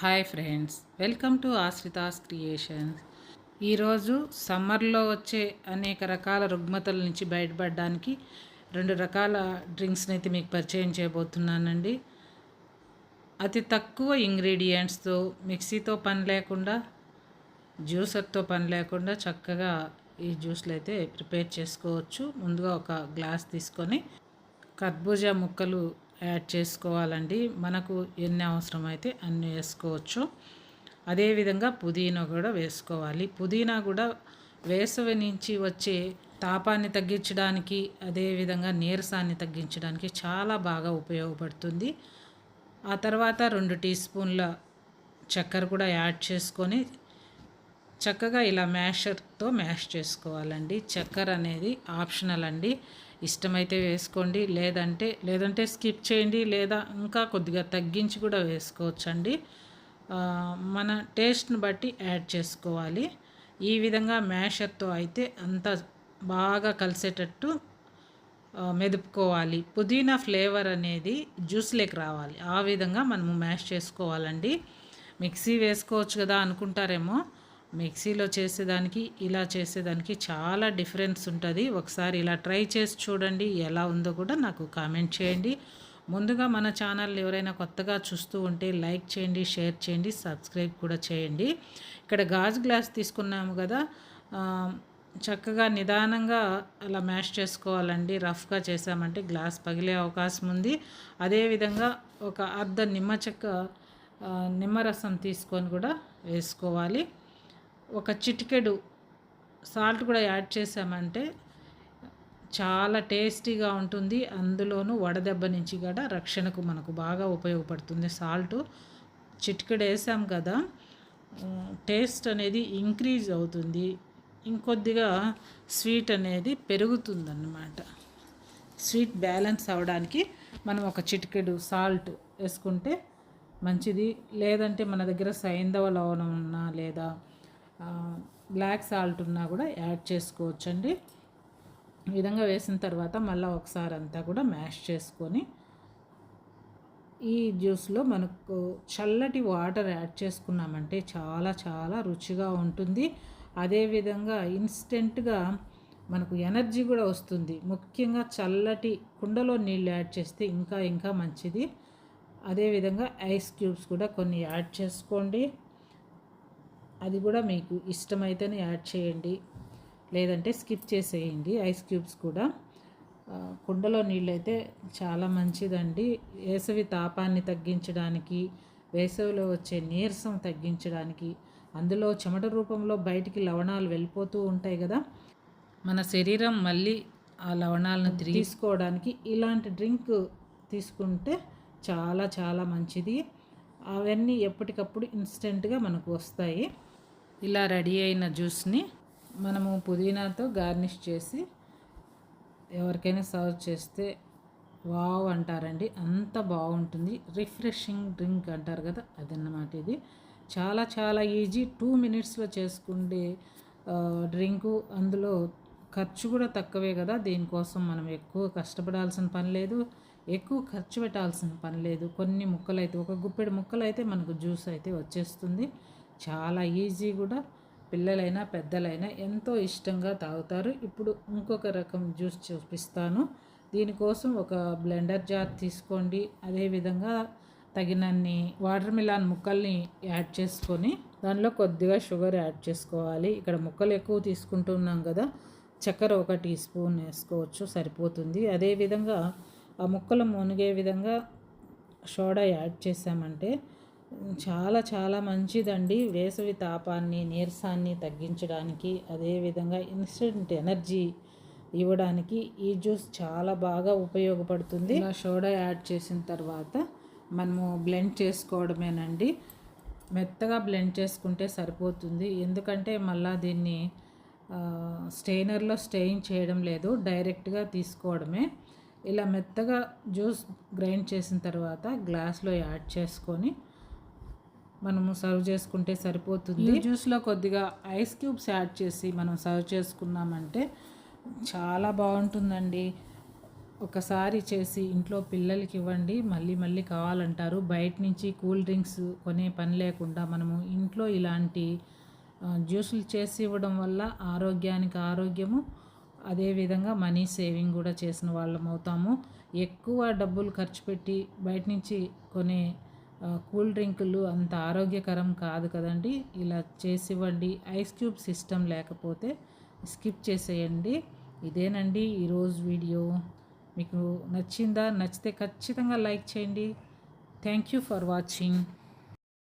Hi friends welcome to Ashrita's creations. ఈరోజు సమ్మర్లో వచ్చే అనేక రకాల రుగ్మతల నుంచి బయటపడడానికి రెండు రకాల డ్రింక్స్ని అయితే మీకు పరిచయం చేయబోతున్నానండి. అతి తక్కువ ఇంగ్రీడియంట్స్తో మిక్సీతో పని లేకుండా జ్యూసర్తో పని లేకుండా చక్కగా ఈ జ్యూస్లు అయితే ప్రిపేర్ చేసుకోవచ్చు. ముందుగా ఒక గ్లాస్ తీసుకొని కర్బూజా ముక్కలు యాడ్ చేసుకోవాలండి. మనకు ఎన్ని అవసరమైతే అన్ని వేసుకోవచ్చు. అదేవిధంగా పుదీనా కూడా వేసుకోవాలి. పుదీనా కూడా వేసవి నుంచి వచ్చే తాపాన్ని తగ్గించడానికి అదేవిధంగా నీరసాన్ని తగ్గించడానికి చాలా బాగా ఉపయోగపడుతుంది. ఆ తర్వాత రెండు టీ స్పూన్ల చక్కెర కూడా యాడ్ చేసుకొని చక్కగా ఇలా మ్యాషర్తో మ్యాష్ చేసుకోవాలండి. చక్కెర అనేది ఆప్షనల్ అండి. ఇష్టమైతే వేసుకోండి లేదంటే లేదంటే స్కిప్ చేయండి లేదా ఇంకా కొద్దిగా తగ్గించి కూడా వేసుకోవచ్చండి. మన టేస్ట్ని బట్టి యాడ్ చేసుకోవాలి. ఈ విధంగా మ్యాషర్తో అయితే అంత బాగా కలిసేటట్టు మెదుపుకోవాలి. పుదీనా ఫ్లేవర్ అనేది జ్యూస్లోకి రావాలి. ఆ విధంగా మనము మ్యాష్ చేసుకోవాలండి. మిక్సీ వేసుకోవచ్చు కదా అనుకుంటారేమో. మిక్సీలో చేసేదానికి ఇలా చేసేదానికి చాలా డిఫరెన్స్ ఉంటుంది. ఒకసారి ఇలా ట్రై చేసి చూడండి ఎలా ఉందో కూడా నాకు కామెంట్ చేయండి. ముందుగా మన ఛానల్ ఎవరైనా కొత్తగా చూస్తూ ఉంటే లైక్ చేయండి షేర్ చేయండి సబ్స్క్రైబ్ కూడా చేయండి. ఇక్కడ గాజు గ్లాస్ తీసుకున్నాము కదా. చక్కగా నిదానంగా అలా మ్యాష్ చేసుకోవాలండి. రఫ్గా చేసామంటే గ్లాస్ పగిలే అవకాశం ఉంది. అదేవిధంగా ఒక అర్ధ నిమ్మ చెక్క నిమ్మరసం తీసుకొని కూడా వేసుకోవాలి. ఒక చిటికెడు సాల్ట్ కూడా యాడ్ చేసామంటే చాలా టేస్టీగా ఉంటుంది. అందులోనూ వడదెబ్బ నుంచి కూడా రక్షణకు మనకు బాగా ఉపయోగపడుతుంది సాల్ట్. చిటికెడు వేసాం కదా టేస్ట్ అనేది ఇంక్రీజ్ అవుతుంది. ఇంకొద్దిగా స్వీట్ అనేది పెరుగుతుందన్నమాట. స్వీట్ బ్యాలెన్స్ అవ్వడానికి మనం ఒక చిటికెడు సాల్ట్ వేసుకుంటే మంచిది. లేదంటే మన దగ్గర సైంధవ లవణం ఉన్నా లేదా బ్లాక్ సాల్ట్ ఉన్నా కూడా యాడ్ చేసుకోవచ్చండి. ఈ విధంగా వేసిన తర్వాత మళ్ళీ ఒకసారి అంతా కూడా మ్యాష్ చేసుకొని ఈ జ్యూస్లో మనకు చల్లటి వాటర్ యాడ్ చేసుకున్నామంటే చాలా చాలా రుచిగా ఉంటుంది. అదేవిధంగా ఇన్స్టెంట్గా మనకు ఎనర్జీ కూడా వస్తుంది. ముఖ్యంగా చల్లటి కుండలో నీళ్ళు యాడ్ చేస్తే ఇంకా ఇంకా మంచిది. అదేవిధంగా ఐస్ క్యూబ్స్ కూడా కొన్ని యాడ్ చేసుకోండి. అది కూడా మీకు ఇష్టమైతేనే యాడ్ చేయండి. లేదంటే స్కిప్ చేసేయండి ఐస్ క్యూబ్స్ కూడా. కుండలో నీళ్ళైతే చాలా మంచిదండి. వేసవి తాపాన్ని తగ్గించడానికి వేసవిలో వచ్చే నీరసం తగ్గించడానికి అందులో చెమట రూపంలో బయటికి లవణాలు వెళ్ళిపోతూ ఉంటాయి కదా. మన శరీరం మళ్ళీ ఆ లవణాలను తీసుకోవడానికి ఇలాంటి డ్రింక్ తీసుకుంటే చాలా చాలా మంచిది. అవన్నీ ఎప్పటికప్పుడు ఇన్స్టెంట్గా మనకు వస్తాయి. ఇలా రెడీ అయిన జ్యూస్ని మనము పుదీనాతో గార్నిష్ చేసి ఎవరికైనా సర్వ్ చేస్తే వావ్ అంటారండి. అంత బాగుంటుంది. రిఫ్రెషింగ్ డ్రింక్ అంటారు కదా అదన్నమాట ఇది. చాలా చాలా ఈజీ. టూ మినిట్స్లో చేసుకుండే డ్రింకు. అందులో ఖర్చు కూడా తక్కువే కదా. దీనికోసం మనం ఎక్కువ కష్టపడాల్సిన పని లేదు. ఎక్కువ ఖర్చు పెట్టాల్సిన పని లేదు. కొన్ని ముక్కలు అయితే ఒక గుప్పెడు ముక్కలు అయితే మనకు జ్యూస్ అయితే వచ్చేస్తుంది. చాలా ఈజీ కూడా. పిల్లలైనా పెద్దలైనా ఎంతో ఇష్టంగా తాగుతారు. ఇప్పుడు ఇంకొక రకం జ్యూస్ చూపిస్తాను. దీనికోసం ఒక బ్లెండర్ జార్ తీసుకోండి. అదేవిధంగా తగినన్ని వాటర్ మిలాన్ ముక్కల్ని యాడ్ చేసుకొని దానిలో కొద్దిగా షుగర్ యాడ్ చేసుకోవాలి. ఇక్కడ ముక్కలు ఎక్కువ తీసుకుంటున్నాం కదా. చక్కెర ఒక టీ స్పూన్ వేసుకోవచ్చు సరిపోతుంది. అదేవిధంగా ఆ ముక్కలు మునిగే విధంగా సోడా యాడ్ చేసామంటే చాలా చాలా మంచిదండి. వేసవి తాపాన్ని నీరసాన్ని తగ్గించడానికి అదేవిధంగా ఇన్స్టెంట్ ఎనర్జీ ఇవ్వడానికి ఈ జ్యూస్ చాలా బాగా ఉపయోగపడుతుంది. ఇలా సోడా యాడ్ చేసిన తర్వాత మనము బ్లెండ్ చేసుకోవడమేనండి. మెత్తగా బ్లెండ్ చేసుకుంటే సరిపోతుంది. ఎందుకంటే మళ్ళీ దీన్ని స్టెయినర్లో స్టెయిన్ చేయడం లేదు. డైరెక్ట్గా తీసుకోవడమే. ఇలా మెత్తగా జ్యూస్ గ్రైండ్ చేసిన తర్వాత గ్లాస్లో యాడ్ చేసుకొని మనము సర్వ్ చేసుకుంటే సరిపోతుంది. జ్యూస్లో కొద్దిగా ఐస్ క్యూబ్స్ యాడ్ చేసి మనం సర్వ్ చేసుకున్నామంటే చాలా బాగుంటుందండి. ఒకసారి చేసి ఇంట్లో పిల్లలకి ఇవ్వండి. మళ్ళీ మళ్ళీ కావాలంటారు. బయట నుంచి కూల్ డ్రింక్స్ కొనే పని లేకుండా మనము ఇంట్లో ఇలాంటి జ్యూసులు చేసి ఇవ్వడం వల్ల ఆరోగ్యానికి ఆరోగ్యము అదేవిధంగా మనీ సేవింగ్ కూడా చేసిన వాళ్ళం అవుతాము. ఎక్కువ డబ్బులు ఖర్చు పెట్టి బయట నుంచి కొనే కూల్ డ్రింకులు అంత ఆరోగ్యకరం కాదు కదండి. ఇలా చేసివ్వండి. ఐస్ క్యూబ్ సిస్టమ్ లేకపోతే స్కిప్ చేసేయండి. ఇదేనండి ఈరోజు వీడియో. మీకు నచ్చిందా? నచ్చితే ఖచ్చితంగా లైక్ చేయండి. Thank you for watching.